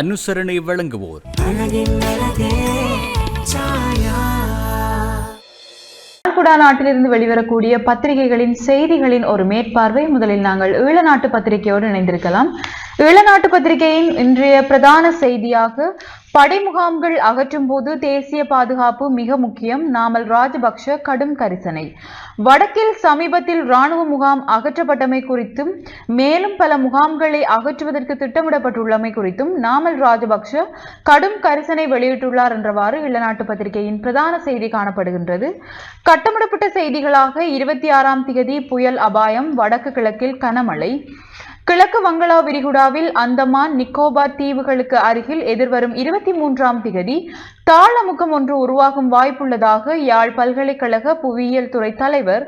அனுசரணை வழங்குவோர். குடா நாட்டிலிருந்து வெளிவரக்கூடிய பத்திரிகைகளின் செய்திகளின் ஒரு மேற்பார்வை முதலில் நாங்கள் ஈழநாட்டு பத்திரிகையோடு இணைந்திருக்கலாம். ஈழநாட்டு பத்திரிகையின் இன்றைய பிரதான செய்தியாக படைமுகாம்கள் அகற்றும் போது தேசிய பாதுகாப்பு மிக முக்கியம். நாமல் ராஜபக்ஷ கடும் கரிசனை. வடக்கில் சமீபத்தில் ராணுவ முகாம் அகற்றப்பட்டமை குறித்தும் மேலும் பல முகாம்களை அகற்றுவதற்கு திட்டமிடப்பட்டுள்ளமை குறித்தும் நாமல் ராஜபக்ஷ கடும் கரிசனை வெளியிட்டுள்ளார் என்றவாறு இளநாட்டு பத்திரிகையின் பிரதான செய்தி காணப்படுகின்றது. கட்டமிடப்பட்ட செய்திகளாக இருபத்தி ஆறாம் தேதி புயல் அபாயம் வடக்கு கிழக்கில் கனமழை கிழக்கு வங்களா விரிகுடாவில் அந்தமான் நிக்கோபார் தீவுகளுக்கு அருகில் எதிர்வரும் இருபத்தி மூன்றாம் திகதி தாளமுகம் ஒன்று உருவாகும் வாய்ப்புள்ளதாக யாழ் பல்கலைக்கழக புவியியல் துறை தலைவர்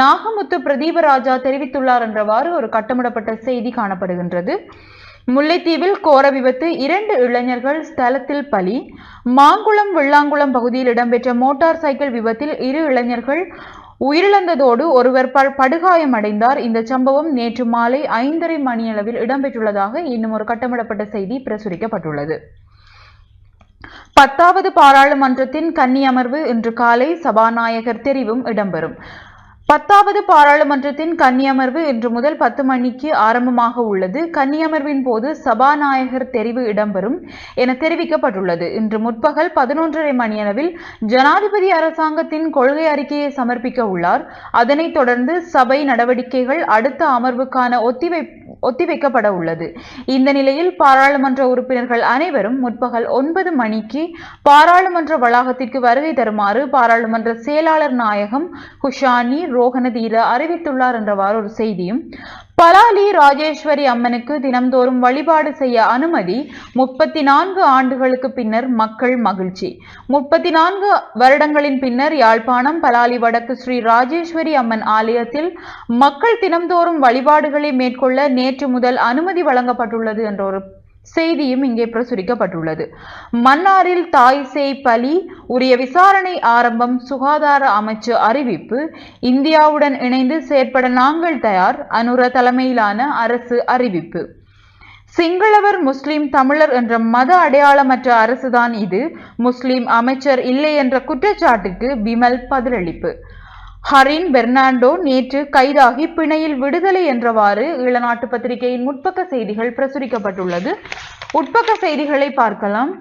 நாகமுத்து பிரதீபராஜா தெரிவித்துள்ளார் என்றவாறு ஒரு கட்டமிடப்பட்ட செய்தி காணப்படுகின்றது. முல்லைத்தீவில் கோர விபத்து இரண்டு இளைஞர்கள் ஸ்தலத்தில் பலி. மாங்குளம் வெள்ளாங்குளம் பகுதியில் இடம்பெற்ற மோட்டார் சைக்கிள் விபத்தில் இரு இளைஞர்கள் உயிரிழந்ததோடு ஒருவர் ப படுகாயமடைந்தார். இந்த சம்பவம் நேற்று மாலை ஐந்தரை மணியளவில் இடம்பெற்றுள்ளதாக இன்னும் ஒரு கட்டமிடப்பட்ட செய்தி பிரசுரிக்கப்பட்டுள்ளது. பத்தாவது பாராளுமன்றத்தின் கன்னி அமர்வு இன்று காலை சபாநாயகர் தெரிவும் இடம்பெறும். பத்தாவது பாராளுமன்றத்தின் கன்னியமர்வு இன்று முதல் பத்து மணிக்கு ஆரம்பமாக உள்ளது. கன்னியமர்வின் போது சபாநாயகர் தெரிவு இடம்பெறும் என தெரிவிக்கப்பட்டுள்ளது. இன்று முற்பகல் பதினொன்றரை மணியளவில் ஜனாதிபதி அரசாங்கத்தின் கொள்கை அறிக்கையை சமர்ப்பிக்க உள்ளார். அதனைத் தொடர்ந்து சபை நடவடிக்கைகள் அடுத்த அமர்வுக்கான ஒத்திவை ஒத்திவைக்கப்பட உள்ளது இந்த நிலையில் பாராளுமன்ற உறுப்பினர்கள் அனைவரும் முற்பகல் ஒன்பது மணிக்கு பாராளுமன்ற வளாகத்திற்கு வருகை தருமாறு பாராளுமன்ற செயலாளர் நாயகம் ஹுஷானி ரோகனதீர அறிவித்துள்ளார் என்றவாறு ஒரு செய்தியும் பலாலி ராஜேஸ்வரி அம்மனுக்கு தினம்தோறும் வழிபாடு செய்ய அனுமதி முப்பத்தி நான்கு ஆண்டுகளுக்கு பின்னர் மக்கள் மகிழ்ச்சி. முப்பத்தி நான்கு வருடங்களின் பின்னர் யாழ்ப்பாணம் பலாலி வடக்கு ஸ்ரீ ராஜேஸ்வரி அம்மன் ஆலயத்தில் மக்கள் தினம்தோறும் வழிபாடுகளை மேற்கொள்ள நேற்று முதல் அனுமதி வழங்கப்பட்டுள்ளது என்ற ஒரு செய்தியும் இங்கே பிரசுரிக்கப்பட்டுள்ளது. மன்னாரில் தாய் சேய் பலி உரிய விசாரணை ஆரம்பம் சுகாதார அமைச்சு அறிவிப்பு. இந்தியாவுடன் இணைந்து செயற்பட நாங்கள் தயார் அனுர தலைமையிலான அரசு அறிவிப்பு. சிங்களவர் முஸ்லிம் தமிழர் என்ற மத அடையாளமற்ற அரசுதான் இது. முஸ்லிம் அமைச்சர் இல்லை என்ற குற்றச்சாட்டுக்கு விமல் பதிலளிப்பு. ஹரின் பெர்னாண்டோ நேற்று கைதாகி பிணையில் விடுதலை என்றவாறு ஈழநாட்டு பத்திரிகையின் முற்பக்க செய்திகள் பிரசுரிக்கப்பட்டுள்ளது. உட்பக்க செய்திகளை பார்க்கலாம்.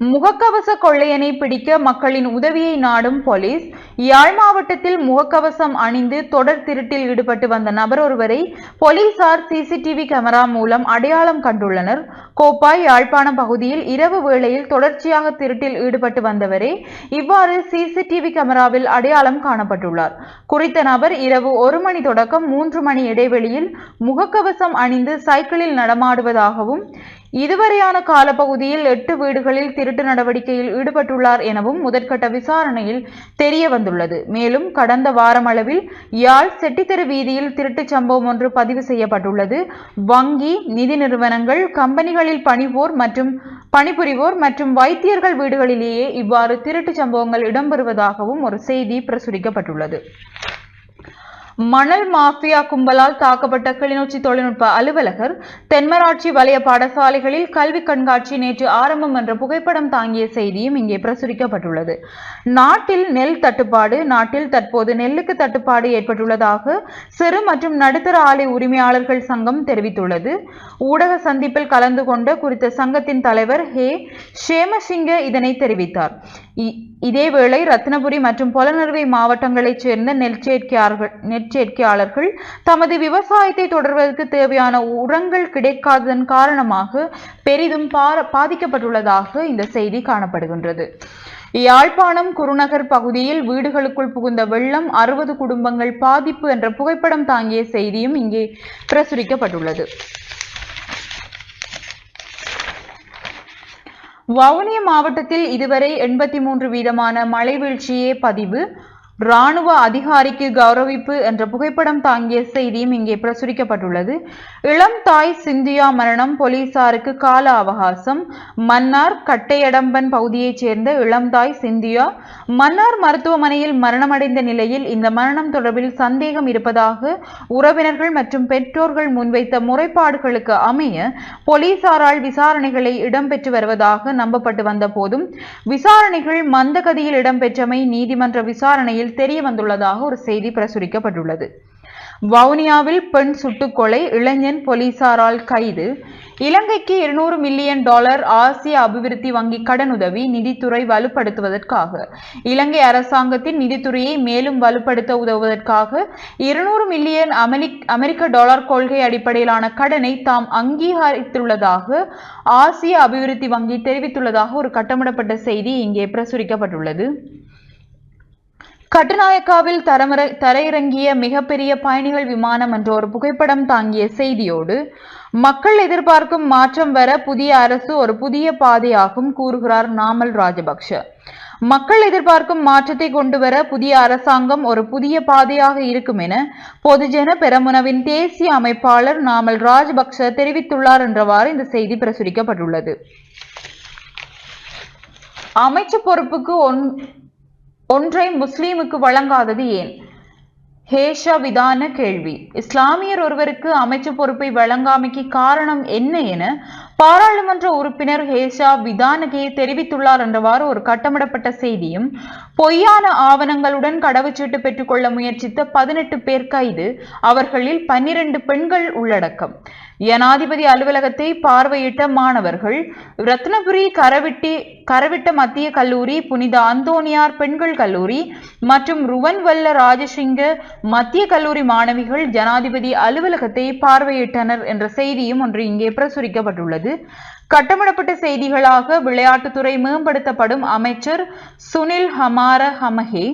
முகக்கவச கொள்ளையனை பிடிக்க மக்களின் உதவியை நாடும் போலீஸ். யாழ் மாவட்டத்தில் முகக்கவசம் அணிந்து தொடர் திருட்டில் ஈடுபட்டு வந்த நபர் ஒருவரை போலீசார் சிசிடிவி கேமரா மூலம் அடையாளம் கண்டுள்ளனர். கோப்பாய் யாழ்ப்பாணம் பகுதியில் இரவு வேளையில் தொடர்ச்சியாக திருட்டில் ஈடுபட்டு வந்தவரே இவ்வாறு சிசிடிவி கேமராவில் அடையாளம் காணப்பட்டுள்ளார். குறித்த நபர் இரவு ஒரு மணி தொடக்கம் மூன்று மணி இடைவெளியில் முகக்கவசம் அணிந்து சைக்கிளில் நடமாடுவதாகவும் இதுவரையான காலப்பகுதியில் எட்டு வீடுகளில் திருட்டு நடவடிக்கையில் ஈடுபட்டுள்ளார் எனவும் முதற்கட்ட விசாரணையில் தெரிய வந்துள்ளது. மேலும் கடந்த வாரமளவில் யாழ் செட்டித்தெரு வீதியில் திருட்டுச் சம்பவம் ஒன்று பதிவு செய்யப்பட்டுள்ளது. வங்கி நிதி நிறுவனங்கள் கம்பெனிகளில் பணிவோர் மற்றும் பணிபுரிவோர் மற்றும் வைத்தியர்கள் வீடுகளிலேயே இவ்வாறு திருட்டுச் சம்பவங்கள் இடம்பெறுவதாகவும் ஒரு செய்தி பிரசுரிக்கப்பட்டுள்ளது. மணல் மாஃபியா கும்பலால் தாக்கப்பட்ட கிளிநொச்சி தொழில்நுட்ப அலுவலகர் தென்மராட்சி வலய பாடசாலைகளில் கல்வி கண்காட்சி நேற்று ஆரம்பம் என்ற புகைப்படம் தாங்கிய செய்தியும் இங்கே பிரசுரிக்கப்பட்டுள்ளது. நாட்டில் நெல் தட்டுப்பாடு நாட்டில் தற்போது நெல்லுக்கு தட்டுப்பாடு ஏற்பட்டுள்ளதாக சிறு மற்றும் நடுத்தர ஆலை உரிமையாளர்கள் சங்கம் தெரிவித்துள்ளது. ஊடக சந்திப்பில் கலந்து கொண்ட குறித்த சங்கத்தின் தலைவர் ஹே ஷேமசிங்க இதனை தெரிவித்தார். இதேவேளை ரத்னபுரி மற்றும் பொலனறுவை மாவட்டங்களைச் சேர்ந்த நெற்சேர்க்கையாளர்கள் நெற்சேர்க்கையாளர்கள் தமது விவசாயத்தை தொடர்வதற்கு தேவையான உரங்கள் கிடைக்காததன் காரணமாக பெரிதும் பாதிக்கப்பட்டுள்ளதாக இந்த செய்தி காணப்படுகின்றது. யாழ்ப்பாணம் குருநகர் பகுதியில் வீடுகளுக்குள் புகுந்த வெள்ளம் அறுபது குடும்பங்கள் பாதிப்பு என்ற புகைப்படம் தாங்கிய செய்தியும் இங்கே பிரசுரிக்கப்பட்டுள்ளது. வவுனியா மாவட்டத்தில் இதுவரை எண்பத்தி மூன்று வீதமான மழை வீழ்ச்சியே பதிவு. ராணுவ அதிகாரிக்கு கௌரவிப்பு என்ற புகைப்படம் தாங்கிய செய்தியும் இங்கே பிரசுரிக்கப்பட்டுள்ளது. இளம் தாய் சிந்தியா மரணம் போலீசாருக்கு கால அவகாசம். மன்னார் கட்டையடம்பன் பகுதியைச் சேர்ந்த இளம் தாய் சிந்தியா மன்னார் மருத்துவமனையில் மரணமடைந்த நிலையில் இந்த மரணம் தொடர்பில் சந்தேகம் இருப்பதாக உறவினர்கள் மற்றும் பெற்றோர்கள் முன்வைத்த முறைப்பாடுகளுக்கு அமைய போலீசாரால் விசாரணைகளை இடம்பெற்று வருவதாக நம்பப்பட்டு வந்த போதும் விசாரணைகள் மந்தகதியில் இடம்பெற்றமை நீதிமன்ற விசாரணையில் தெரிய வந்துள்ளதாக ஒரு செய்தி பிரசுரிக்கப்பட்டுள்ளது. வவுனியாவில் பெண் சுட்டுக்கொலை இளைஞன் போலீசாரால் கைது. இலங்கைக்கு இருநூறு மில்லியன் டாலர் ஆசிய அபிவிருத்தி வங்கி கடனுதவி நிதித்துறை வலுப்படுத்துவதற்காக. இலங்கை அரசாங்கத்தின் நிதித்துறையை மேலும் வலுப்படுத்த உதவுவதற்காக இருநூறு மில்லியன் அமெரிக்க டாலர் கொள்கை அடிப்படையிலான கடனை தாம் அங்கீகரித்துள்ளதாக ஆசிய அபிவிருத்தி வங்கி தெரிவித்துள்ளதாக ஒரு கட்டமிடப்பட்ட செய்தி இங்கே பிரசுரிக்கப்பட்டுள்ளது. கட்டுநாயக்காவில் தரமிற தரையிறங்கிய மிகப்பெரிய பயணிகள் விமானம் என்ற ஒரு புகைப்படம் தாங்கிய செய்தியோடு மக்கள் எதிர்பார்க்கும் மாற்றம் வர புதிய அரசு ஒரு புதிய பாதையாகும் கூறுகிறார் நாமல் ராஜபக்ஷ. மக்கள் எதிர்பார்க்கும் மாற்றத்தை கொண்டு வர புதிய அரசாங்கம் ஒரு புதிய பாதையாக இருக்கும் என பொதுஜன பெரமுனவின் தேசிய அமைப்பாளர் நாமல் ராஜபக்ஷ தெரிவித்துள்ளார் என்றவாறு இந்த செய்தி பிரசுரிக்கப்பட்டுள்ளது. அமைச்சு பொறுப்புக்கு ஒன் ஒன்றை முஸ்லீமுக்கு வழங்காதது ஏன்? ஹேஷா விதான கேள்வி. இஸ்லாமியர் ஒருவருக்கு அமைச்சு பொறுப்பை வழங்காமைக்கு காரணம் என்ன என பாராளுமன்ற உறுப்பினர் ஹேஷா விதானகே தெரிவித்துள்ளார் என்றவாறு ஒரு கட்டமிடப்பட்ட செய்தியும் பொய்யான ஆவணங்களுடன் கடவுச்சீட்டு பெற்றுக்கொள்ள முயற்சித்த பதினெட்டு பேர் கைது அவர்களில் பன்னிரண்டு பெண்கள் உள்ளடக்கம். ஜனாதிபதி அலுவலகத்தை பார்வையிட்ட மாணவர்கள் ரத்னபுரி கரவிட்டி கரவிட்ட மத்திய கல்லூரி புனித அந்தோனியார் பெண்கள் கல்லூரி மற்றும் ருவன்வல்ல ராஜசிங்க மத்திய கல்லூரி மாணவிகள் ஜனாதிபதி அலுவலகத்தை பார்வையிட்டனர் என்ற செய்தியும் ஒன்று இங்கே பிரசுரிக்கப்பட்டுள்ளது. கட்டமிடப்பட்ட செய்திகளாக விளையாட்டுத்துறை மேம்படுத்தப்படும் அமைச்சர் சுனில் ஹமார ஹமஹே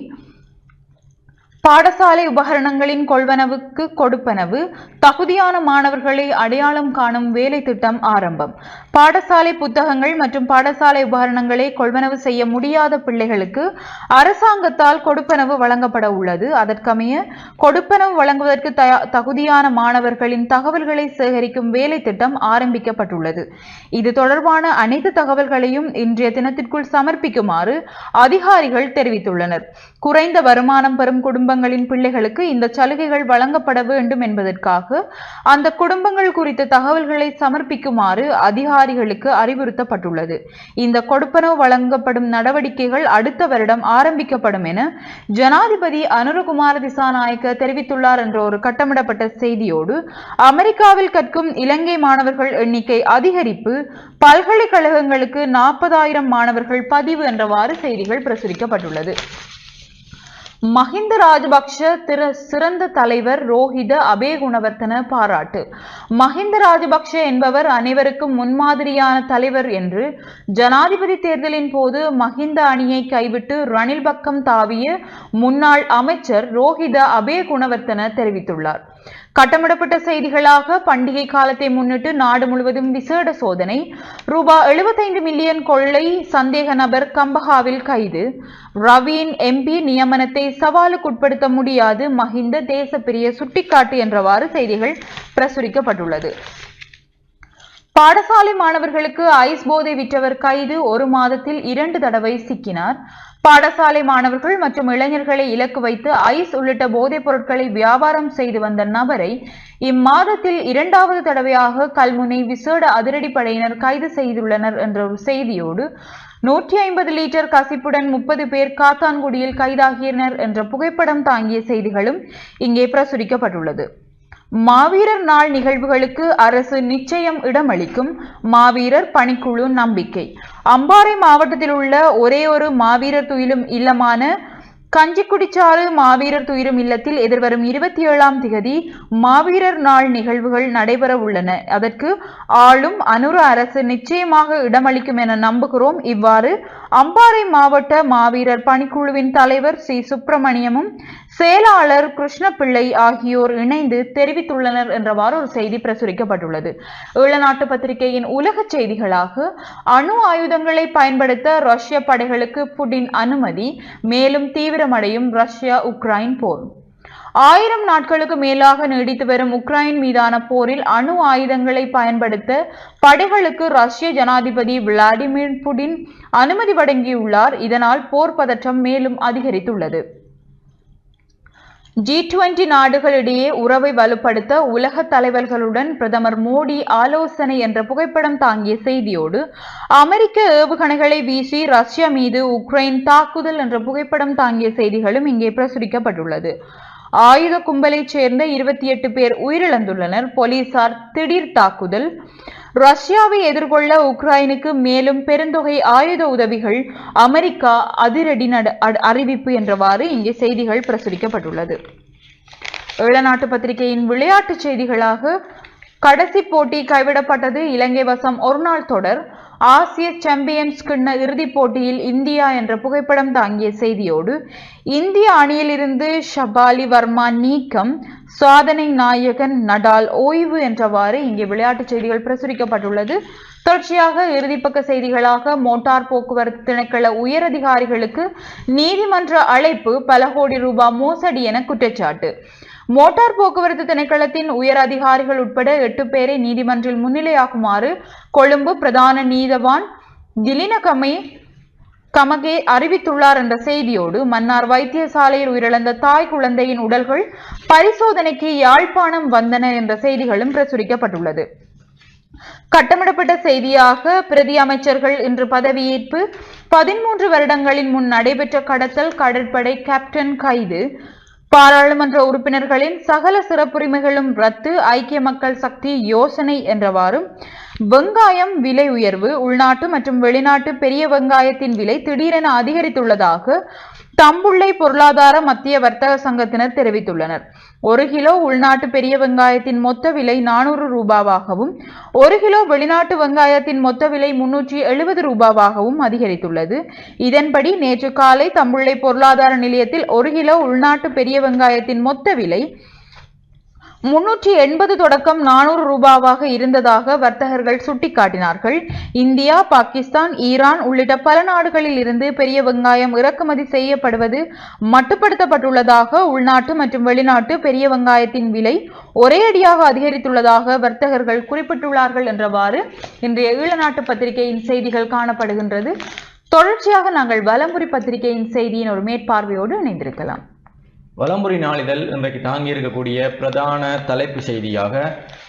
பாடசாலை உபகரணங்களின் கொள்வனவுக்கு கொடுப்பனவு தகுதியான மாணவர்களை அடையாளம் காணும் வேலை திட்டம் ஆரம்பம். பாடசாலை புத்தகங்கள் மற்றும் பாடசாலை உபகரணங்களை கொள்வனவு செய்ய முடியாத பிள்ளைகளுக்கு அரசாங்கத்தால் கொடுப்பனவு வழங்கப்பட உள்ளது. அதற்கமைய கொடுப்பனவு வழங்குவதற்கு தகுதியான மாணவர்களின் தகவல்களை சேகரிக்கும் வேலை திட்டம் ஆரம்பிக்கப்பட்டுள்ளது. இது தொடர்பான அனைத்து தகவல்களையும் இன்றைய தினத்திற்குள் சமர்ப்பிக்குமாறு அதிகாரிகள் தெரிவித்துள்ளனர். குறைந்த வருமானம் பெறும் குடும்பங்களின் பிள்ளைகளுக்கு இந்த சலுகைகள் வழங்கப்பட வேண்டும் என்பதற்காக அந்த குடும்பங்கள் குறித்த தகவல்களை சமர்ப்பிக்குமாறு அதிகாரி அதிகாரிகளுக்கு அறிவுறுத்தப்பட்டுள்ளது. இந்த கொடுப்பனவு வழங்கப்படும் நடவடிக்கைகள் அடுத்த வருடம் ஆரம்பிக்கப்படும் என ஜனாதிபதி அனுரகுமார திசாநாயக்க தெரிவித்துள்ளார் என்ற ஒரு கட்டமிடப்பட்ட செய்தியோடு அமெரிக்காவில் கற்கும் இலங்கை மாணவர்கள் எண்ணிக்கை அதிகரிப்பு பல்கலைக்கழகங்களுக்கு நாற்பதாயிரம் மாணவர்கள் பதிவு என்றவாறு செய்திகள் பிரசுரிக்கப்பட்டுள்ளது. மஹிந்த ராஜபக்ஷ திரு சிறந்த தலைவர் ரோஹித அபேகுணவர்த்தன பாராட்டு. மஹிந்த ராஜபக்ஷ என்பவர் அனைவருக்கும் முன்மாதிரியான தலைவர் என்று ஜனாதிபதி தேர்தலின் போது மஹிந்த அணியை கைவிட்டு ரணில் பக்கம் தாவிய முன்னாள் அமைச்சர் ரோஹித அபேகுணவர்த்தன தெரிவித்துள்ளார். கட்டமிடப்பட்ட செய்திகளாக பண்டிகை காலத்தை முன்னிட்டு நாடு முழுவதும் விசேட சோதனை. ரூபா 75 மில்லியன் கொள்ளை சந்தேக நபர் கம்பஹாவில் கைது. ரவீன் எம்பி நியமனத்தை சவாலுக்குட்படுத்த முடியாது. மஹிந்த தேசப்பிரிய சுட்டிக்காட்டு என்றவாறு செய்திகள் பிரசுரிக்கப்பட்டுள்ளது. பாடசாலை மாணவர்களுக்கு ஐஸ் போதை விற்றவர் கைது ஒரு மாதத்தில் இரண்டு தடவை சிக்கினார். பாடசாலை மாணவர்கள் மற்றும் இளைஞர்களை இலக்கு வைத்து ஐஸ் உள்ளிட்ட போதைப் பொருட்களை வியாபாரம் செய்து வந்த நபரை இம்மாதத்தில் இரண்டாவது தடவையாக கல்முனை விசேட அதிரடிப்படையினர் கைது செய்துள்ளனர் என்ற ஒரு செய்தியோடு நூற்றி ஐம்பது லிட்டர் கசிப்புடன் முப்பது பேர் காத்தான்குடியில் கைதாகினர் என்ற புகைப்படம் தாங்கிய செய்திகளும் இங்கே பிரசுரிக்கப்பட்டுள்ளது. மாவீரர் நாள் நிகழ்வுகளுக்கு அரசு நிச்சயம் இடமளிக்கும் மாவீரர் பணிக்குழு நம்பிக்கை. அம்பாறை மாவட்டத்தில் உள்ள ஒரே ஒரு மாவீரர் துயிலும் இல்லமான கஞ்சிக்குடிச்சாறு மாவீரர் துயிரும் இல்லத்தில் எதிர்வரும் இருபத்தி ஏழாம் திகதி மாவீரர் நாள் நிகழ்வுகள் நடைபெற உள்ளன. அதற்கு ஆளும் அனுர அரசு நிச்சயமாக இடமளிக்கும் என நம்புகிறோம். இவ்வாறு அம்பாறை மாவட்ட மாவீரர் பணிக்குழுவின் தலைவர் சி. சுப்பிரமணியமும் செயலாளர் கிருஷ்ணபிள்ளை ஆகியோர் இணைந்து தெரிவித்துள்ளனர் என்றவாறு ஒரு செய்தி பிரசுரிக்கப்பட்டுள்ளது. ஈழநாட்டு பத்திரிகையின் உலக செய்திகளாக அணு ஆயுதங்களை பயன்படுத்த ரஷ்ய படைகளுக்கு புடின் அனுமதி மேலும் தீவிரமடையும் ரஷ்யா உக்ரைன் போர். ஆயிரம் நாட்களுக்கு மேலாக நீடித்து வரும் உக்ரைன் மீதான போரில் அணு ஆயுதங்களை பயன்படுத்த படைகளுக்கு ரஷ்ய ஜனாதிபதி விளாடிமிர் புடின் அனுமதி வழங்கியுள்ளார். இதனால் போர் பதற்றம் மேலும் அதிகரித்துள்ளது. ஜி டுவெண்டி நாடுகளிடையே உறவை வலுப்படுத்த உலக தலைவர்களுடன் பிரதமர் மோடி ஆலோசனை என்ற புகைப்படம் தாங்கிய செய்தியோடு அமெரிக்க ஏவுகணைகளை வீசி ரஷ்யா மீது உக்ரைன் தாக்குதல் என்ற புகைப்படம் தாங்கிய செய்திகளும் இங்கே பிரசுரிக்கப்பட்டுள்ளது. ஆயுத கும்பலைச் சேர்ந்த இருபத்தி எட்டு பேர் உயிரிழந்துள்ளனர். போலீசார் திடீர் தாக்குதல். ரஷ்யாவை எதிர்கொள்ள உக்ரைனுக்கு மேலும் பெருந்தொகை ஆயுத உதவிகள். அமெரிக்கா அதிரடி நட அ- அறிவிப்பு என்றவாறு இங்கே செய்திகள் பிரசுரிக்கப்பட்டுள்ளது. ஈழநாட்டு பத்திரிகையின் விளையாட்டுச் செய்திகளாக கடைசி போட்டி கைவிடப்பட்டது. இலங்கை வசம் ஒருநாள் தொடர். ஆசிய சாம்பியன்ஸ் கிண்ண இறுதிப் போட்டியில் இந்தியா என்ற புகைப்படம் தாங்கிய செய்தியோடு இந்திய அணியிலிருந்து ஷபாலி வர்மா நீக்கம் சாதனை நாயகன் நடால் ஓய்வு என்றவாறு இங்கே விளையாட்டுச் செய்திகள் பிரசுரிக்கப்பட்டுள்ளது. தொடர்ச்சியாக இறுதிப்பக்க செய்திகளாக மோட்டார் போக்குவரத்து திணைக்கள உயரதிகாரிகளுக்கு நீதிமன்ற அழைப்பு பல கோடி ரூபாய் மோசடி என குற்றச்சாட்டு. மோட்டார் போக்குவரத்து திணைக்களத்தின் உயர் அதிகாரிகள் உட்பட எட்டு பேரை நீதிமன்றில் முன்னிலையாகுமாறு கொழும்பு பிரதான நீதவான் திலினகமே கமகே அறிவித்துள்ளார் என்ற செய்தியோடு மன்னார் வைத்தியசாலையில் உயிரிழந்த தாய் குழந்தையின் உடல்கள் பரிசோதனைக்கு யாழ்ப்பாணம் வந்தன என்ற செய்திகளும் பிரசுரிக்கப்பட்டுள்ளது. கட்டமிடப்பட்ட செய்தியாக பிரதி அமைச்சர்கள் இன்று பதவியேற்பு பதிமூன்று வருடங்களின் முன் நடைபெற்ற கடத்தல் கடற்படை கேப்டன் கைது பாராளுமன்ற உறுப்பினர்களின் சகல சிறப்புரிமைகளும் ரத்து ஐக்கிய மக்கள் சக்தி யோசனை என்றவாறும் வெங்காயம் விலை உயர்வு உள்நாட்டு மற்றும் வெளிநாட்டு பெரிய வெங்காயத்தின் விலை திடீரென அதிகரித்துள்ளதாக தம்புள்ளை பொருளாதார மத்திய வர்த்தக சங்கத்தினர் தெரிவித்துள்ளனர். ஒரு கிலோ உள்நாட்டு பெரிய வெங்காயத்தின் மொத்த விலை நானூறு ரூபாவாகவும் ஒரு கிலோ வெளிநாட்டு வெங்காயத்தின் மொத்த விலை முன்னூற்றி எழுபது ரூபாவாகவும் அதிகரித்துள்ளது. இதன்படி நேற்று காலை தம்புள்ளை பொருளாதார நிலையத்தில் ஒரு கிலோ உள்நாட்டு பெரிய வெங்காயத்தின் மொத்த விலை முன்னூற்றி எண்பது தொடக்கம் நானூறு ரூபாவாக இருந்ததாக வர்த்தகர்கள் சுட்டிக்காட்டினார்கள். இந்தியா பாகிஸ்தான் ஈரான் உள்ளிட்ட பல நாடுகளில் இருந்து பெரிய வெங்காயம் இறக்குமதி செய்யப்படுவது மட்டுப்படுத்தப்பட்டுள்ளதாக உள்நாட்டு மற்றும் வெளிநாட்டு பெரிய வெங்காயத்தின் விலை ஒரே அடியாக அதிகரித்துள்ளதாக வர்த்தகர்கள் குறிப்பிட்டுள்ளார்கள் என்றவாறு இன்றைய ஈழநாட்டு பத்திரிகையின் செய்திகள் காணப்படுகின்றது. தொடர்ச்சியாக நாங்கள் வலமுறை பத்திரிகையின் செய்தியின் ஒரு மேற்பார்வையோடு இணைந்திருக்கலாம். வலம்புரி நாளிதழ் இன்றைக்கு தாங்கி இருக்கக்கூடிய பிரதான தலைப்பு செய்தியாக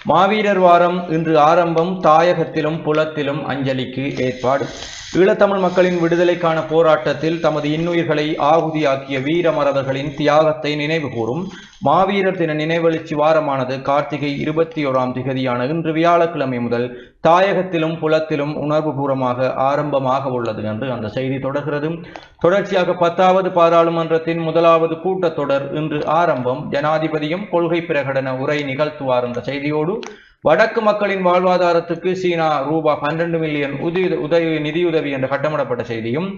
மாவீரர் வாரம் இன்று ஆரம்பம் தாயகத்திலும் புலத்திலும் அஞ்சலிக்கு ஏற்பாடு. ஈழத்தமிழ் மக்களின் விடுதலைக்கான போராட்டத்தில் தமது இன்னுயிர்களை ஆகுதியாக்கிய வீரமரவர்களின் தியாகத்தை நினைவு கூறும் மாவீரர் தின நினைவெழுச்சி வாரமானது கார்த்திகை இருபத்தி ஓராம் திகதியான இன்று வியாழக்கிழமை முதல் தாயகத்திலும் புலத்திலும் உணர்வுபூர்வமாக ஆரம்பமாக உள்ளது என்று அந்த செய்தி தொடர்கிறது. தொடர்ச்சியாக பத்தாவது பாராளுமன்றத்தின் முதலாவது கூட்டத்தொடர் இன்று ஆரம்பம். ஜனாதிபதியும் கொள்கை பிரகடன உரை நிகழ்த்துவார் என்ற செய்தியோடு வடக்கு மக்களின் வாழ்வாதாரத்துக்கு சீனா ரூபாய் பன்னெண்டு மில்லியன் உதவி உதவி நிதியுதவி என்ற கட்டமிடப்பட்ட செய்தியும்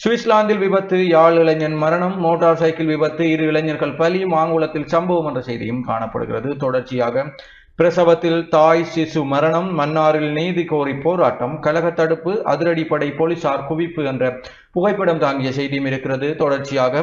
சுவிட்சர்லாந்தில் விபத்து யாழ் இளைஞன் மரணம் மோட்டார் சைக்கிள் விபத்து இரு இளைஞர்கள் பலி மாங்குளத்தில் சம்பவம் என்ற செய்தியும் காணப்படுகிறது. தொடர்ச்சியாக பிரசவத்தில் தாய் சிசு மரணம் மன்னாரில் நீதி கோரி போராட்டம் கழக தடுப்பு அதிரடிப்படை போலீசார் குவிப்பு என்ற புகைப்படம் தாங்கிய செய்தியும் இருக்கிறது. தொடர்ச்சியாக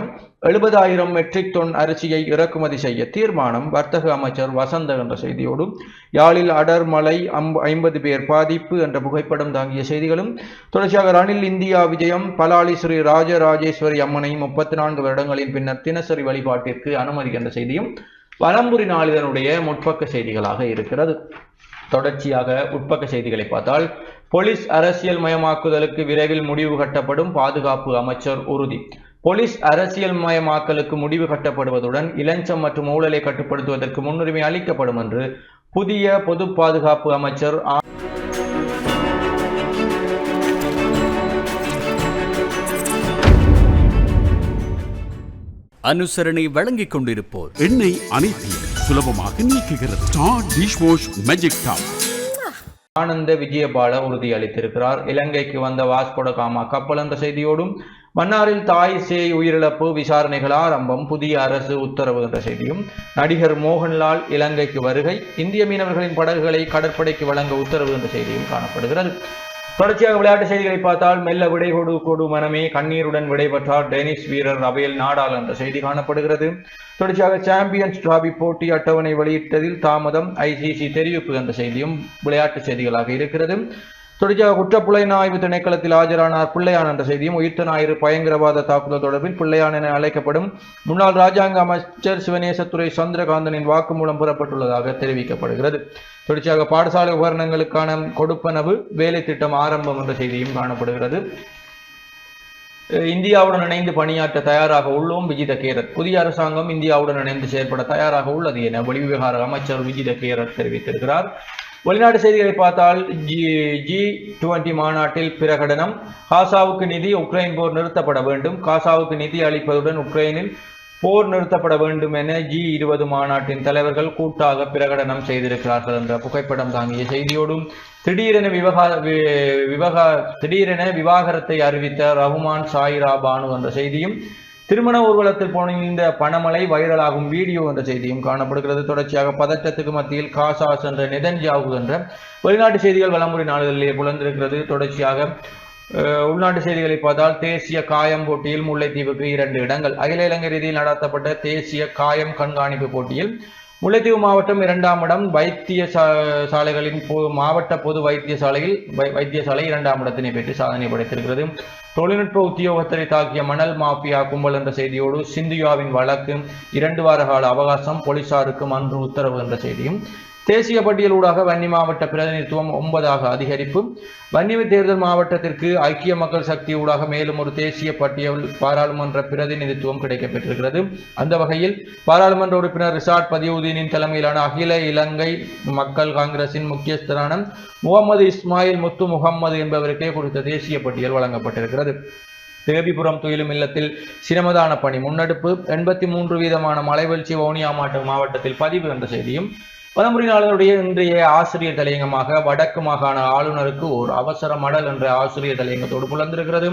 எழுபதாயிரம் மெட்ரிக் டன் அரிசியை இறக்குமதி செய்ய தீர்மானம் வர்த்தக அமைச்சர் வசந்த என்ற செய்தியோடும் யாழில் அடர் மழை அம் ஐம்பது பேர் பாதிப்பு என்ற புகைப்படம் தாங்கிய செய்திகளும் தொடர்ச்சியாக ரணில் இந்தியா விஜயம் பலாலி ஸ்ரீ ராஜராஜேஸ்வரி அம்மனை முப்பத்தி நான்கு வருடங்களின் பின்னர் தினசரி வழிபாட்டிற்கு அனுமதி என்ற செய்தியும் வலம்புரி நாளிதனுடைய முற்பக்க செய்திகளாக இருக்கிறது. தொடர்ச்சியாக உட்பக்க செய்திகளை பார்த்தால் போலீஸ் அரசியல் மயமாக்குதலுக்கு விரைவில் முடிவு கட்டப்படும் பாதுகாப்பு அமைச்சர் உறுதி. போலீஸ் அரசியல் மயமாக்கலுக்கு முடிவு கட்டப்படுவதுடன் இளஞ்சம் மற்றும் ஊழலை கட்டுப்படுத்துவதற்கு முன்னுரிமை அளிக்கப்படும் என்று புதிய பொது பாதுகாப்பு அமைச்சர் அனுசரணை வழங்கிக் கொண்டிருப்போர். எண்ணெய் அனைத்தையும் சுலபமாக நீக்குகிறது. Star dish wash magic top Ananda Vijayapala உறுதியளித்திருக்கிறார் இலங்கைக்கு வந்த வாஸ்கோட காமா கப்பல் என்ற செய்தியோடும் மன்னாரில் தாய் சேய் உயிரிழப்பு விசாரணைகள் ஆரம்பம் புதிய அரசு உத்தரவு என்ற செய்தியும் நடிகர் மோகன்லால் இலங்கைக்கு வருகை இந்திய மீனவர்களின் படகுகளை கடற்படைக்கு வழங்க உத்தரவு என்ற செய்தியும் காணப்படுகிறது. தொடர்ச்சியாக விளையாட்டு செய்திகளை பார்த்தால் மெல்ல விடை கொடு கொடு மனமே. கண்ணீருடன் விடைபெற்றார் டெனிஸ் வீரர் ரபேல் நாடால் என்ற செய்தி காணப்படுகிறது. தொடர்ச்சியாக சாம்பியன்ஸ் டிராபி போட்டி அட்டவணை வெளியிட்டதில் தாமதம். ஐசிசி தெரிவிப்பு என்ற செய்தியும் விளையாட்டு செய்திகளாக இருக்கிறது. தொடர்ச்சியாக குற்றப்புலனாய்வு திணைக்களத்தில் ஆஜரானார் பிள்ளையான் என்ற செய்தியும் உயிர்த்த ஞாயிறு பயங்கரவாத தாக்குதல் தொடர்பில் பிள்ளையான் என அழைக்கப்படும் முன்னாள் ராஜாங்க அமைச்சர் சிவநேசத்துறை சந்திரகாந்தனின் வாக்குமூலம் புறப்பட்டுள்ளதாக தெரிவிக்கப்படுகிறது. தொடர்ச்சியாக பாடசாலை உபகரணங்களுக்கான கொடுப்பனவு வேலை திட்டம் ஆரம்பம் என்ற செய்தியும் காணப்படுகிறது. இந்தியாவுடன் இணைந்து பணியாற்ற தயாராக உள்ளோம் விஜித கேரத். புதிய அரசாங்கம் இந்தியாவுடன் இணைந்து செயற்பட தயாராக உள்ளது என வெளிவிவகார அமைச்சர் விஜித கேரத் தெரிவித்திருக்கிறார். வெளிநாட்டு செய்திகளை பார்த்தால் ஜி ஜி டுவெண்டி மாநாட்டில் பிரகடனம். காசாவுக்கு நிதி உக்ரைன் போர் நிறுத்தப்பட வேண்டும். காசாவுக்கு நிதி அளிப்பதுடன் உக்ரைனில் போர் நிறுத்தப்பட வேண்டும் என ஜி இருபது மாநாட்டின் தலைவர்கள் கூட்டாக பிரகடனம் செய்திருக்கிறார்கள் என்ற புகைப்படம் தாங்கிய செய்தியோடும் திடீரென விவகா விவகா திடீரென விவாகரத்தை அறிவித்த ரஹ்மான் சாயிரா பானு என்ற செய்தியும் திருமண ஊர்வலத்தில் போனிருந்த பணமலை வைரலாகும் வீடியோ என்ற செய்தியும் காணப்படுகிறது. தொடர்ச்சியாக பதற்றத்துக்கு மத்தியில் காசாஸ் என்ற நெதன்ஜாவு என்ற வெளிநாட்டு செய்திகள் வலமுறை நாடுகளிலே புலந்திருக்கிறது. தொடர்ச்சியாக உள்நாட்டு செய்திகளை பார்த்தால் தேசிய காயம் போட்டியில் முல்லைத்தீவுக்கு இரண்டு இடங்கள். அகில இலங்கை ரீதியில் நடத்தப்பட்ட தேசிய காயம் கண்காணிப்பு போட்டியில் முல்லைத்தீவு மாவட்டம் இரண்டாம் இடம் வைத்திய சா- சாலைகளின் பொ- மாவட்ட பொது வைத்தியசாலையில் வை- வைத்தியசாலை இரண்டாம் இடத்தினை பெற்று சாதனை படைத்திருக்கிறது. தொழில்நுட்ப உத்தியோகத்தரை தாக்கிய மணல் மாஃபியா கும்பல் என்ற செய்தியோடு சிந்தியாவின் வழக்கு இரண்டு வார கால அவகாசம் போலீசாருக்கு மன்று உத்தரவு என்ற செய்தியும் தேசிய பட்டியலூடாக வன்னி மாவட்ட பிரதிநிதித்துவம் ஒன்பதாக அதிகரிப்பு. வன்னிமை தேர்தல் மாவட்டத்திற்கு ஐக்கிய மக்கள் சக்தி ஊடாக மேலும் ஒரு தேசிய பட்டியல் பாராளுமன்ற பிரதிநிதித்துவம் கிடைக்கப்பெற்றிருக்கிறது. அந்த வகையில் பாராளுமன்ற உறுப்பினர் ரிசாட் பதியுதீனின் தலைமையிலான அகில இலங்கை மக்கள் காங்கிரசின் முக்கியஸ்தரான முகமது இஸ்மாயில் முத்து முகம்மது என்பவருக்கே குறித்த தேசிய பட்டியல் வழங்கப்பட்டிருக்கிறது. தேவிபுரம் துயிலும் இல்லத்தில் சிரமதான பணி முன்னெடுப்பு. எண்பத்தி மூன்று வீதமான மலைவீழ்ச்சி வவுனியா மாவட்டத்தில் பதிவு என்ற செய்தியும் பலமுறை நாளினுடைய இன்றைய ஆசிரியர் தலையங்கமாக வடக்கு மாகாண ஆளுநருக்கு ஓர் அவசர மடல் என்ற ஆசிரியர் தலையங்கத்தோடு புலந்திருக்கிறது.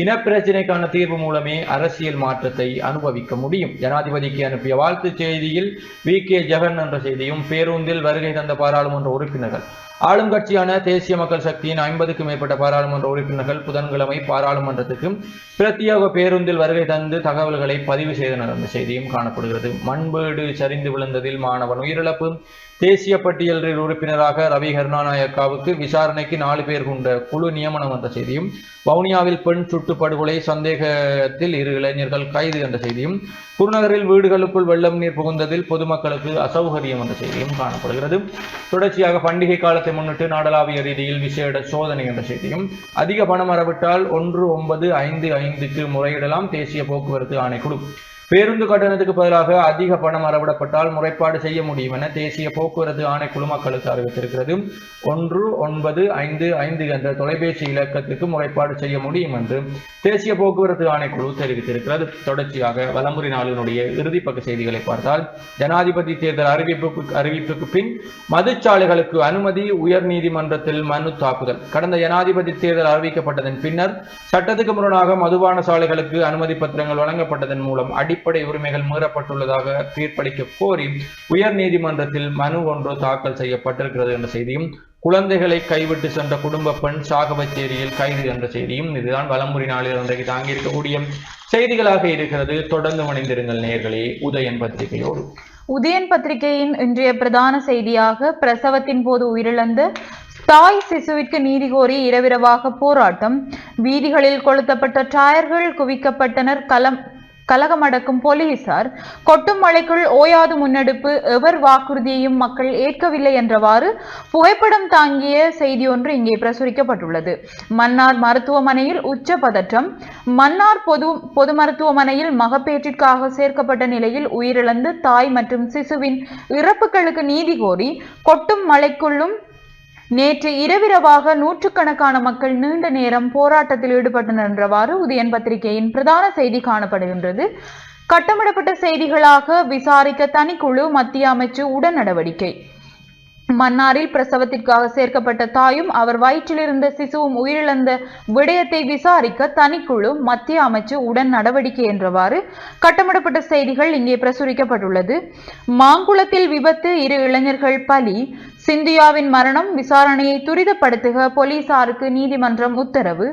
இனப்பிரச்சினைக்கான தீர்வு மூலமே அரசியல் மாற்றத்தை அனுபவிக்க முடியும். ஜனாதிபதிக்கு அனுப்பிய வாழ்த்துச் செய்தியில் வி கே ஜெகன் என்ற செய்தியும் பேருந்தில் வருகை தந்த பாராளுமன்ற உறுப்பினர்கள். ஆளும் கட்சியான தேசிய மக்கள் சக்தியின் ஐம்பதுக்கும் மேற்பட்ட பாராளுமன்ற உறுப்பினர்கள் புதன்கிழமை பாராளுமன்றத்துக்கு பிரத்யேக பேருந்தில் வருகை தந்து தகவல்களை பதிவு செய்தனர் என்ற செய்தியும் காணப்படுகிறது. மண்பேடு சரிந்து விழுந்ததில் மாணவன் உயிரிழப்பு. தேசிய பட்டியலில் உறுப்பினராக ரவி கருணாநாயக்காவுக்கு விசாரணைக்கு நாலு பேர் கொண்ட குழு நியமனம் என்ற செய்தியும் வவுனியாவில் பெண் சுட்டுப்படுகொலை சந்தேகத்தில் இரு இளைஞர்கள் கைது என்ற செய்தியும் குருநகரில் வீடுகளுக்குள் வெள்ளம் நீர் புகுந்ததில் பொதுமக்களுக்கு அசௌகரியம் என்ற செய்தியும் காணப்படுகிறது. தொடர்ச்சியாக பண்டிகை காலத்தை முன்னிட்டு நாடளாவிய ரீதியில் விசேட சோதனை என்ற செய்தியும் அதிக பணம் வரவிட்டால் ஒன்று ஒன்பது ஐந்து ஐந்துக்கு முறையிடலாம் தேசிய போக்குவரத்து ஆணைக்குழு. பேருந்து கட்டணத்துக்கு பதிலாக அதிக பணம் அறவிடப்பட்டால் முறைப்பாடு செய்ய முடியும் என தேசிய போக்குவரத்து ஆணைக்குழு மக்களுக்கு அறிவித்திருக்கிறது. ஒன்று ஒன்பது ஐந்து ஐந்து என்ற தொலைபேசி இலக்கத்துக்கு முறைப்பாடு செய்ய முடியும் என்று தேசிய போக்குவரத்து ஆணைக்குழு தெரிவித்திருக்கிறது. தொடர்ச்சியாக வலமுறை நாளினுடைய இறுதிப்பக்க செய்திகளை பார்த்தால் ஜனாதிபதி தேர்தல் அறிவிப்பு அறிவிப்புக்கு பின் மதுச்சாலைகளுக்கு அனுமதி உயர் நீதிமன்றத்தில் மனு தாக்குதல். கடந்த ஜனாதிபதி தேர்தல் அறிவிக்கப்பட்டதன் பின்னர் சட்டத்துக்கு முரணாக மதுபான சாலைகளுக்கு அனுமதி பத்திரங்கள் வழங்கப்பட்டதன் மூலம் அடி அடிப்படை உரிமைகள் மீறப்பட்டுள்ளதாக தீர்ப்பளிக்க கோரி உயர் நீதிமன்றத்தில் மனு ஒன்று தாக்கல் செய்யப்பட்டிருக்கிறது என்ற செய்தியும் குழந்தைகளை கைவிட்டு சென்ற குடும்ப பெண் சாகவச்சேரியில் கைது என்ற செய்தியும் இதுதான் வலம்புரி நாளில் இன்றைக்கு தாங்கியிருக்கக்கூடிய செய்திகளாக இருக்கிறது. தொடர்ந்து மணிந்திருங்கள் நேர்களே உதயன் பத்திரிகையோடு. உதயன் பத்திரிகையின் இன்றைய பிரதான செய்தியாக பிரசவத்தின் போது உயிரிழந்து தாய் சிசுவிற்கு நீதி கோரி இரவிரவாக போராட்டம். வீதிகளில் கொளுத்தப்பட்ட டயர்கள் குவிக்கப்பட்டனர் களம் கலகமடக்கும் போலீசார் கொட்டும் மழைக்குள் ஓயாது முன்னெடுப்பு எவர் வாக்குறுதியையும் மக்கள் ஏற்கவில்லை என்றவாறு புகைப்படம் தாங்கிய செய்தி ஒன்று இங்கே பிரசுரிக்கப்பட்டுள்ளது. மன்னார் மருத்துவமனையில் உச்ச பதற்றம். மன்னார் பொது பொது மருத்துவமனையில் மகப்பேற்றிற்காக சேர்க்கப்பட்ட நிலையில் உயிரிழந்த தாய் மற்றும் சிசுவின் இறப்புகளுக்கு நீதி கோரி கொட்டும் மழைக்குள்ளும் நேற்று இரவிரவாக நூற்றுக்கணக்கான மக்கள் நீண்ட நேரம் போராட்டத்தில் ஈடுபட்டனர் என்றவாறு உதயன் பத்திரிகையின் பிரதான செய்தி காணப்படுகின்றது. கட்டமிடப்பட்ட செய்திகளாக விசாரிக்க தனிக்குழு மத்திய அமைச்சு உடன் நடவடிக்கை மன்னாரில் பிரசவத்திற்காக சேர்க்கப்பட்ட தாயும் அவர் வயிற்றில் இருந்த சிசுவும் உயிரிழந்த விடயத்தை விசாரிக்க தனிக்குழு மத்திய அமைச்சு உடன் நடவடிக்கை என்றவாறு கட்டமிடப்பட்ட செய்திகள் இங்கே பிரசுரிக்கப்பட்டுள்ளது. மாங்குளத்தில் விபத்து இரு இளைஞர்கள் பலி. சிந்தியாவின் மரணம் விசாரணையை துரிதப்படுத்துக போலீசாருக்கு நீதிமன்றம் உத்தரவு.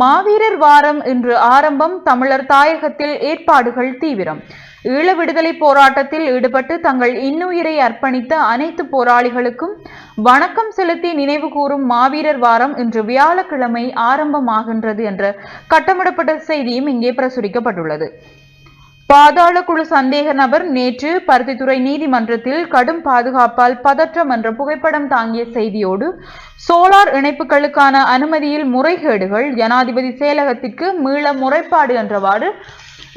மாவீரர் வாரம் இன்று ஆரம்பம் தமிழர் தாயகத்தில் ஏற்பாடுகள் தீவிரம். ஈழ விடுதலை போராட்டத்தில் ஈடுபட்டு தங்கள் இன்னுயிரை அர்ப்பணித்த அனைத்து போராளிகளுக்கும் வணக்கம் செலுத்தி நினைவு கூறும் மாவீரர் வாரம் இன்று வியாழக்கிழமை ஆரம்பமாகின்றது என்ற கட்டமிடப்பட்ட செய்தியும் இங்கே பிரசுரிக்கப்பட்டுள்ளது. பாதாள குழு சந்தேக நபர் நேற்று பருத்தித்துறை நீதிமன்றத்தில் கடும் பாதுகாப்பால் பதற்றம் என்ற புகைப்படம் தாங்கிய செய்தியோடு சோலார் இணைப்புகளுக்கான அனுமதியில் முறைகேடுகள் ஜனாதிபதி செயலகத்திற்கு மீள முறைப்பாடு என்றவாறு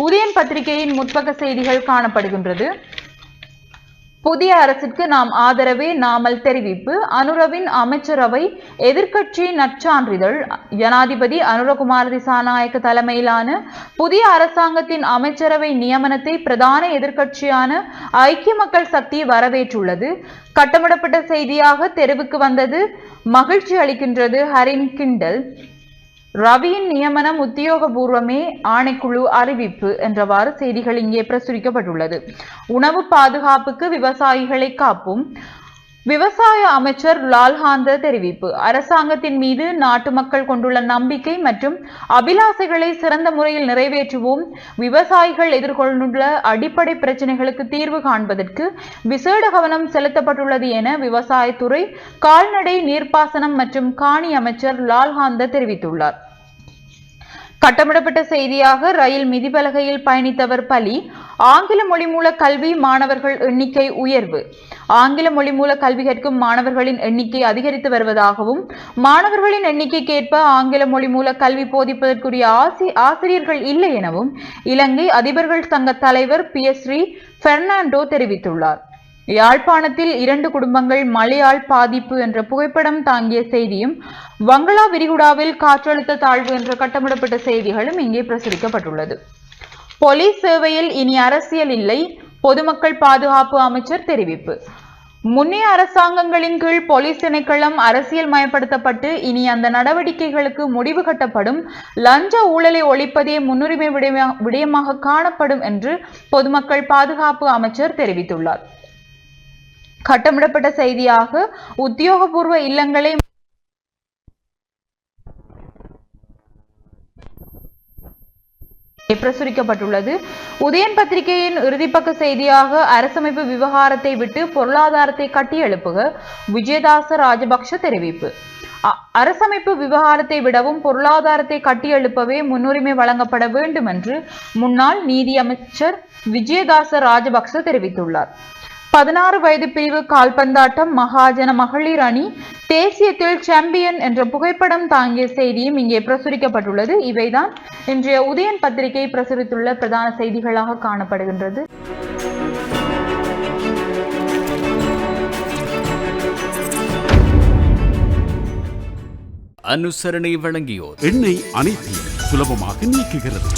உதயன் பத்திரிகையின் முற்பக்க செய்திகள் காணப்படுகின்றது. புதிய அரசிற்கு நாம் ஆதரவே நாமல் தெரிவிப்பு. அனுரவின் அமைச்சரவை எதிர்க்கட்சி நற்சான்றிதழ். ஜனாதிபதி அனுரகுமார் திசாநாயக்க தலைமையிலான புதிய அரசாங்கத்தின் அமைச்சரவை நியமனத்தை பிரதான எதிர்க்கட்சியான ஐக்கிய மக்கள் சக்தி வரவேற்றுள்ளது. கட்டமிடப்பட்ட செய்தியாக தெருவுக்கு வந்தது மகிழ்ச்சி அளிக்கின்றது ஹரின் கிண்டல். ரவியின் நியமனம் உத்தியோகபூர்வமே ஆணைக்குழு அறிவிப்பு என்றவாறு செய்திகள் இங்கே பிரசுரிக்கப்பட்டுள்ளது. உணவு பாதுகாப்புக்கு விவசாயிகளை காப்பும் விவசாய அமைச்சர் லால்ஹாந்த தெரிவிப்பு. அரசாங்கத்தின் மீது நாட்டு மக்கள் கொண்டுள்ள நம்பிக்கை மற்றும் அபிலாசைகளை சிறந்த முறையில் நிறைவேற்றுவோம். விவசாயிகள் எதிர்கொண்டுள்ள அடிப்படை பிரச்சனைகளுக்கு தீர்வு காண்பதற்கு விசேட கவனம் செலுத்தப்பட்டுள்ளது என விவசாயத்துறை கால்நடை நீர்ப்பாசனம் மற்றும் காணி அமைச்சர் லால்ஹாந்த தெரிவித்துள்ளார். கட்டமிடப்பட்ட செய்தியாக ரயில் மிதிபலகையில் பயணித்தவர் பலி ஆங்கில மொழி மூல கல்வி மாணவர்கள் எண்ணிக்கை உயர்வு. ஆங்கில மொழி மூல கல்வி கற்கும் மாணவர்களின் எண்ணிக்கை அதிகரித்து வருவதாகவும் மாணவர்களின் எண்ணிக்கைக்கேற்ப ஆங்கில மொழி மூல கல்வி போதிப்பதற்குரிய ஆசி ஆசிரியர்கள் இல்லை எனவும் இலங்கை அதிபர்கள் சங்க தலைவர் பி எஸ் ஸ்ரீ பெர்னாண்டோ தெரிவித்துள்ளார். யாழ்ப்பாணத்தில் இரண்டு குடும்பங்கள் மழையால் பாதிப்பு என்ற புகைப்படம் தாங்கிய செய்தியும் வங்களா விரிகுடாவில் காற்றழுத்த தாழ்வு என்ற கட்டமிடப்பட்ட செய்திகளும் இங்கே பிரசுரிக்கப்பட்டுள்ளது. போலீஸ் சேவையில் இனி அரசியல் இல்லை பொதுமக்கள் பாதுகாப்பு அமைச்சர் தெரிவிப்பு. முன்னைய அரசாங்கங்களின் கீழ் போலீஸ் திணைக்களம் அரசியல் மயப்படுத்தப்பட்டு இனி அந்த நடவடிக்கைகளுக்கு முடிவு கட்டப்படும் லஞ்ச ஊழலை ஒழிப்பதே முன்னுரிமை விடயமாக காணப்படும் என்று பொதுமக்கள் பாதுகாப்பு அமைச்சர் தெரிவித்துள்ளார். கட்டமிடப்பட்ட செய்தியாக உத்தியோகபூர்வ இல்லங்களை பிரசுரிக்கப்பட்டுள்ளது. உதயன் பத்திரிகையின் இறுதிப்பக்க செய்தியாக அரசமைப்பு விவகாரத்தை விட்டு பொருளாதாரத்தை கட்டியெழுப்புக விஜயதாச ராஜபக்ஷ தெரிவிப்பு. அரசமைப்பு விவகாரத்தை விடவும் பொருளாதாரத்தை கட்டியெழுப்பவே முன்னுரிமை வழங்கப்பட வேண்டும் என்று முன்னாள் நீதி அமைச்சர் விஜயதாச ராஜபக்ஷ தெரிவித்துள்ளார். பதினாறு வயது பிரிவு கால்பந்தாட்டம் மகாஜன மகளிர் அணி தேசியத்தில் சாம்பியன் என்ற புகைப்படம் தாங்கிய செய்தியும் இங்கே பிரசுரிக்கப்பட்டுள்ளது. இவைதான் இன்றைய உதயன் பத்திரிகை பிரசுரித்துள்ள பிரதான செய்திகளாக காணப்படுகின்றது. அனுசரணை வழங்கியோர். எண்ணெய் அனைத்தையும் சுலபமாக நீக்குகிறது.